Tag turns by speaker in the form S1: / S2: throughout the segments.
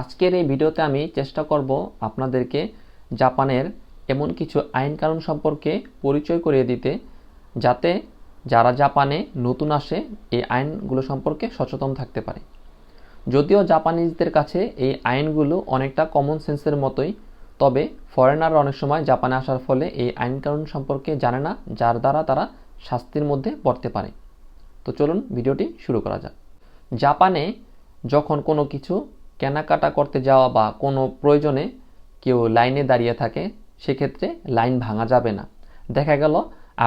S1: আজকের এই ভিডিওতে আমি চেষ্টা করব আপনাদেরকে জাপানের এমন কিছু আইন কানুন সম্পর্কে পরিচয় করিয়ে দিতে, যাতে যারা জাপানে নতুন আসে এই আইনগুলো সম্পর্কে সচেতন থাকতে পারে। যদিও জাপানিজদের কাছে এই আইনগুলো অনেকটা কমন সেন্সের মতোই, তবে ফরেনাররা অনেক সময় জাপানে আসার ফলে এই আইন কানুন সম্পর্কে জানে না, যার দ্বারা তারা শাস্তির মধ্যে পড়তে পারে। তো চলুন ভিডিওটি শুরু করা যাক। জাপানে যখন কোনো কিছু কেনাকাটা করতে যাওয়া বা কোনো প্রয়োজনে কেউ লাইনে দাঁড়িয়ে থাকে, সেক্ষেত্রে লাইন ভাঙা যাবে না। দেখা গেল,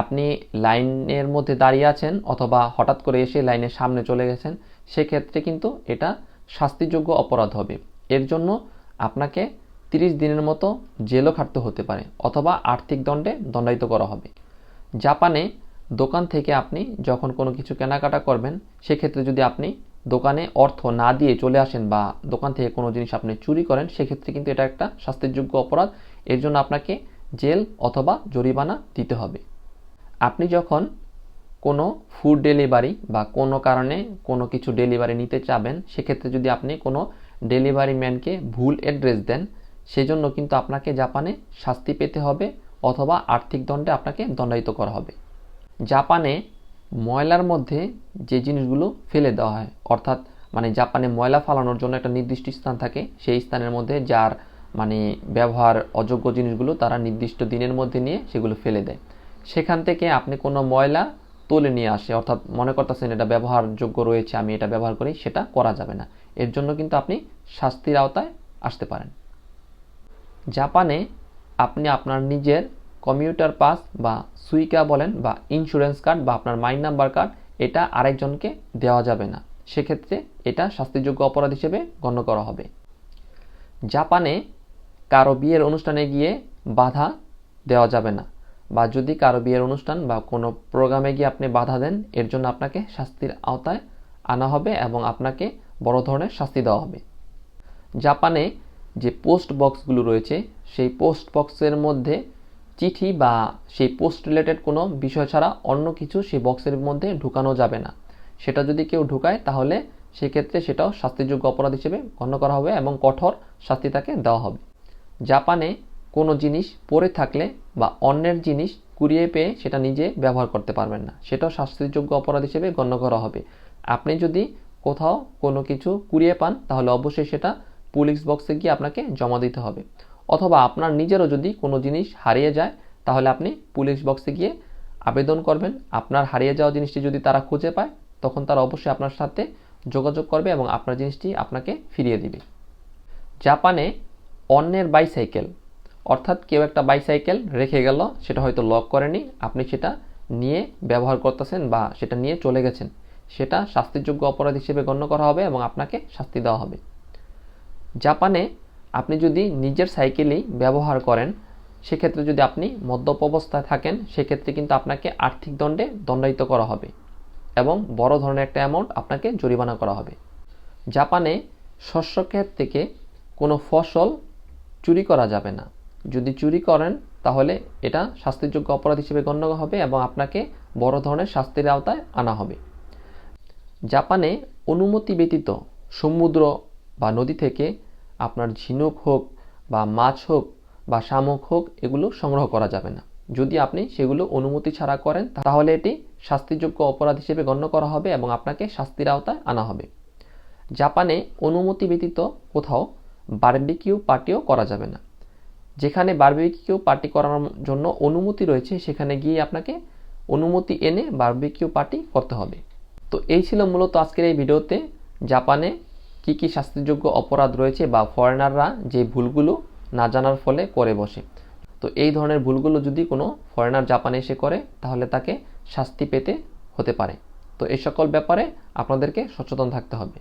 S1: আপনি লাইনের মধ্যে দাঁড়িয়ে আছেন অথবা হঠাৎ করে এসে লাইনের সামনে চলে গেছেন, সেক্ষেত্রে কিন্তু এটা শাস্তিযোগ্য অপরাধ হবে। এর জন্য আপনাকে তিরিশ দিনের মতো জেলও খাটতে হতে পারে অথবা আর্থিক দণ্ডে দণ্ডায়িত করা হবে। জাপানে দোকান থেকে আপনি যখন কোনো কিছু কেনাকাটা করবেন, সেক্ষেত্রে যদি আপনি দোকানে অর্থ না দিয়ে চলে আসেন বা দোকান থেকে কোনো জিনিস আপনি চুরি করেন, সেক্ষেত্রে কিন্তু এটা একটা শাস্তিযোগ্য অপরাধ। এর জন্য আপনাকে জেল অথবা জরিমানা দিতে হবে। আপনি যখন কোনো ফুড ডেলিভারি বা কোনো কারণে কোনো কিছু ডেলিভারি নিতে চাবেন, সেক্ষেত্রে যদি আপনি কোনো ডেলিভারি ম্যানকে ভুল অ্যাড্রেস দেন, সেজন্য কিন্তু আপনাকে জাপানে শাস্তি পেতে হবে অথবা আর্থিক দণ্ডে আপনাকে দণ্ডায়িত করা হবে। জাপানে ময়লার মধ্যে যে জিনিসগুলো ফেলে দেওয়া হয়, অর্থাৎ মানে জাপানে ময়লা ফালানোর জন্য একটা নির্দিষ্ট স্থান থাকে, সেই স্থানের মধ্যে যার মানে ব্যবহার অযোগ্য জিনিসগুলো তারা নির্দিষ্ট দিনের মধ্যে নিয়ে সেগুলো ফেলে দেয়। সেখান থেকে আপনি কোনো ময়লা তুলে নিয়ে আসে, অর্থাৎ মনে করতেছেন এটা ব্যবহারযোগ্য রয়েছে, আমি এটা ব্যবহার করি, সেটা করা যাবে না। এর জন্য কিন্তু আপনি শাস্তির আওতায় আসতে পারেন। জাপানে আপনি আপনার নিজের কমিউটার পাস বা সুইকা বলেন বা ইন্স্যুরেন্স কার্ড বা আপনার মাইন নাম্বার কার্ড এটা আরেকজনকে দেওয়া যাবে না। সেক্ষেত্রে এটা শাস্তিযোগ্য অপরাধ হিসেবে গণ্য করা হবে। জাপানে কারও বিয়ের অনুষ্ঠানে গিয়ে বাধা দেওয়া যাবে না বা যদি কারও বিয়ের অনুষ্ঠান বা কোনো প্রোগ্রামে গিয়ে আপনি বাধা দেন, এর জন্য আপনাকে শাস্তির আওতায় আনা হবে এবং আপনাকে বড় ধরনের শাস্তি দেওয়া হবে। জাপানে যে পোস্ট বক্সগুলো রয়েছে, সেই পোস্ট বক্সের মধ্যে চিঠি বা সেই পোস্ট রিলেটেড কোনো বিষয় ছাড়া অন্য কিছু সেই বক্সের মধ্যে ঢুকানো যাবে না। সেটা যদি কেউ ঢুকায়, তাহলে সেক্ষেত্রে সেটাও শাস্তিযোগ্য অপরাধ হিসেবে গণ্য করা হবে এবং কঠোর শাস্তি তাকে দেওয়া হবে। জাপানে কোনো জিনিস পড়ে থাকলে বা অন্যের জিনিস কুড়িয়ে পেয়ে সেটা নিজে ব্যবহার করতে পারবেন না। সেটাও শাস্তিযোগ্য অপরাধ হিসেবে গণ্য করা হবে। আপনি যদি কোথাও কোনো কিছু কুড়িয়ে পান, তাহলে অবশ্যই সেটা পুলিশ বক্সে গিয়ে আপনাকে জমা দিতে হবে। অথবা আপনার নিজেরও যদি কোনো জিনিস হারিয়ে যায়, তাহলে আপনি পুলিশ বক্সে গিয়ে আবেদন করবেন। আপনার হারিয়ে যাওয়া জিনিসটি যদি তারা খুঁজে পায়, তখন তারা অবশ্যই আপনার সাথে যোগাযোগ করবে এবং আপনার জিনিসটি আপনাকে ফিরিয়ে দিবে। জাপানে অন্যের বাইসাইকেল, অর্থাৎ কেউ একটা বাইসাইকেল রেখে গেল, সেটা হয়তো লক করেনি, আপনি সেটা নিয়ে ব্যবহার করতেছেন বা সেটা নিয়ে চলে গেছেন। সেটা শাস্তিযোগ্য অপরাধ হিসেবে গণ্য করা হবে এবং আপনাকে শাস্তি দেওয়া হবে। জাপানে আপনি যদি নিজের সাইকেলই ব্যবহার করেন, সেক্ষেত্রে যদি আপনি মদ্যপ অবস্থায় থাকেন, সেক্ষেত্রে কিন্তু আপনাকে আর্থিক দণ্ডে দণ্ডায়িত করা হবে এবং বড় ধরনের একটা অ্যামাউন্ট আপনাকে জরিমানা করা হবে। জাপানে শস্য ক্ষেত থেকে কোনো ফসল চুরি করা যাবে না। যদি চুরি করেন, তাহলে এটা শাস্তিযোগ্য অপরাধ হিসেবে গণ্য হবে এবং আপনাকে বড় ধরনের শাস্তির আওতায় আনা হবে। জাপানে অনুমতি ব্যতীত সমুদ্র বা নদী থেকে আপনার ঝিনুক হোক বা মাছ হোক বা শামুক হোক, এগুলো সংগ্রহ করা যাবে না। যদি আপনি সেগুলো অনুমতি ছাড়া করেন, তাহলে এটি শাস্তিযোগ্য অপরাধ হিসেবে গণ্য করা হবে এবং আপনাকে শাস্তির আওতায় আনা হবে। জাপানে অনুমতি ব্যতীত কোথাও বার্বিকিউ পার্টিও করা যাবে না। যেখানে বার্বিকিউ পার্টি করার জন্য অনুমতি রয়েছে, সেখানে গিয়ে আপনাকে অনুমতি এনে বার্বিকিউ পার্টি করতে হবে। তো এই ছিল মূলত আজকের এই ভিডিওতে জাপানে কি কি শাস্তিযোগ্য অপরাধ রয়েছে বা ফরেনাররা যে ভুলগুলো না জানার ফলে করে বসে? তো এই ধরনের ভুলগুলো যদি কোনো ফরেনার জাপানে এসে করে, তাহলে তাকে শাস্তি পেতে হতে পারে। তো এই সকল ব্যাপারে আপনাদেরকে সচেতন থাকতে হবে।